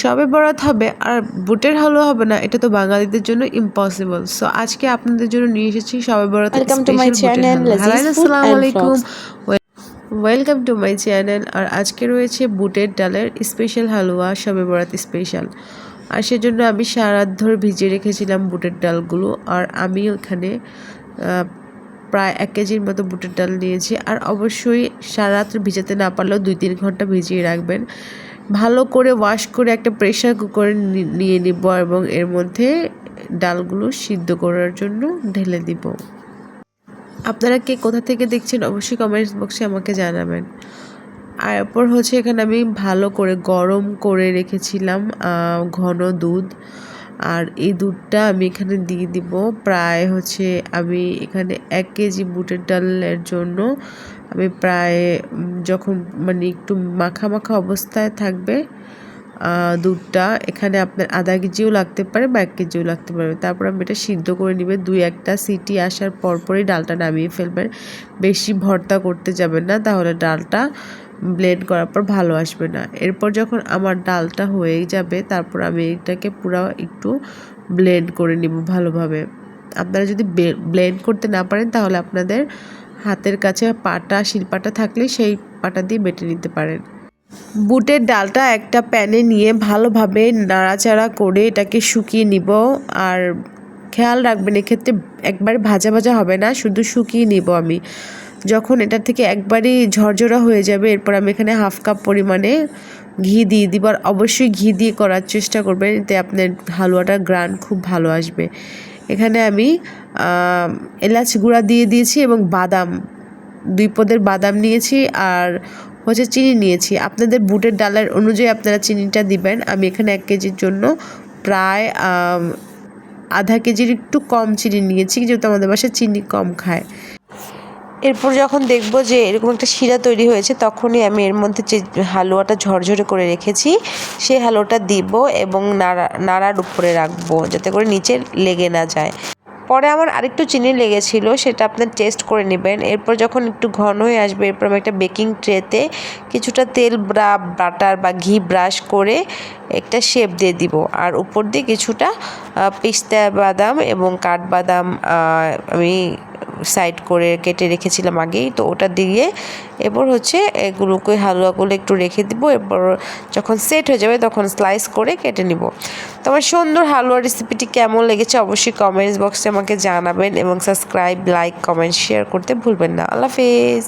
সবে বরাত হবে আর বুটের হালুয়া হবে না এটা তো বাঙালিদের জন্য ইম্পসিবল সো আজকে আপনাদের জন্য নিয়ে এসেছি সবে বরাত and আলাইকুম। ওয়েলকাম টু মাই চ্যানেল আর আজকে রয়েছে বুটের ডালের স্পেশাল হালুয়া সবে বরাত স্পেশাল আর সেজন্য আমি সারাত ধরে ভিজিয়ে রেখেছিলাম বুটের ডালগুলো। আর আমি ওখানে প্রায় এক কেজির মতো বুটের ডাল নিয়েছি। আর অবশ্যই সারা রাত্র ভিজাতে না পারলেও দুই তিন ঘণ্টা ভিজিয়ে রাখবেন। ভালো করে ওয়াশ করে একটা প্রেশার কুকারে নিয়ে নিব এবং এর মধ্যে ডালগুলো সিদ্ধ করার জন্য ঢেলে দিব। আপনারা কে কোথা থেকে দেখছেন অবশ্যই কমেন্টস বক্সে আমাকে জানাবেন। আর এরপর হচ্ছে এখানে আমি ভালো করে গরম করে রেখেছিলাম ঘন দুধ। আর এই দুধটা আমি এখানে দিয়ে দিব। প্রায় হচ্ছে আমি এখানে এক কেজি বুটের ডালের জন্য আমি প্রায় যখন মানে একটু মাখা মাখা অবস্থায় থাকবে দুধটা এখানে আপনার আধা কেজিও লাগতে পারে বা এক কেজিও লাগতে পারে। তারপর আমি এটা সিদ্ধ করে নিবে। দুই একটা সিটি আসার পরপরই ডালটা নামিয়ে ফেলবেন। বেশি ভর্তা করতে যাবেন না, তাহলে ডালটা ব্লেন্ড করার পর ভালো আসবে না। এরপর যখন আমার ডালটা হয়ে যাবে, তারপর আমি এটাকে পুরো একটু ব্লেন্ড করে নিব ভালোভাবে। আপনারা যদি ব্লেন্ড করতে না পারেন, তাহলে আপনাদের হাতের কাছে পাটা, শিলপাটা থাকলে সেই পাটা দিয়ে বেটে নিতে পারেন। বুটের ডালটা একটা প্যানে নিয়ে ভালোভাবে নাড়াচাড়া করে এটাকে শুকিয়ে নিব। আর খেয়াল রাখবেন, এক্ষেত্রে একবারে ভাজা ভাজা হবে না, শুধু শুকিয়ে নিব আমি। যখন এটা থেকে একবারই ঝরঝরা হয়ে যাবে, এরপর আমি এখানে হাফ কাপ পরিমাণে ঘি দিয়ে দিব। আর অবশ্যই ঘি দিয়ে করার চেষ্টা করবেন, এতে আপনার হালুয়াটার গ্রান খুব ভালো আসবে। এখানে আমি এলাচ গুঁড়া দিয়ে দিয়েছি এবং বাদাম, দুই পদের বাদাম নিয়েছি আর হচ্ছে চিনি নিয়েছি। আপনাদের বুটের ডালের অনুযায়ী আপনারা চিনিটা দিবেন। আমি এখানে এক কেজির জন্য প্রায় আধা কেজির একটু কম চিনি নিয়েছি, যেহেতু আমাদের বাসায় চিনি কম খায়। এরপর যখন দেখব যে এরকম একটা শিরা তৈরি হয়েছে, তখনই আমি এর মধ্যে যে হালুয়াটা ঝরঝরে করে রেখেছি সেই হালুয়াটা দিব এবং নাড়া, নাড়ার উপরে রাখব যাতে করে নিচে লেগে না যায়। পরে আমার আরেকটু চিনি লেগেছিল, সেটা আপনার টেস্ট করে নেবেন। এরপর যখন একটু ঘন হয়ে আসবে, এরপর আমি একটা বেকিং ট্রেতে কিছুটা তেল ব্রা, বাটার বা ঘি ব্রাশ করে একটা শেপ দিয়ে দিব। আর উপর দিয়ে কিছুটা পিস্তা বাদাম এবং কাঠবাদাম আমি সাইড করে কেটে রেখেছিলাম আগেই, তো ওটা দিয়ে এবার হচ্ছে এগুলোকে হালুয়াগুলো একটু রেখে দিব, এরপর যখন সেট হয়ে যাবে তখন স্লাইস করে কেটে নিব। তো আমার সুন্দর হালুয়া রেসিপিটি কেমন লেগেছে অবশ্যই কমেন্টস বক্সে আমাকে জানাবেন এবং সাবস্ক্রাইব লাইক কমেন্ট শেয়ার করতে ভুলবেন না। আল্লাহ হাফেজ।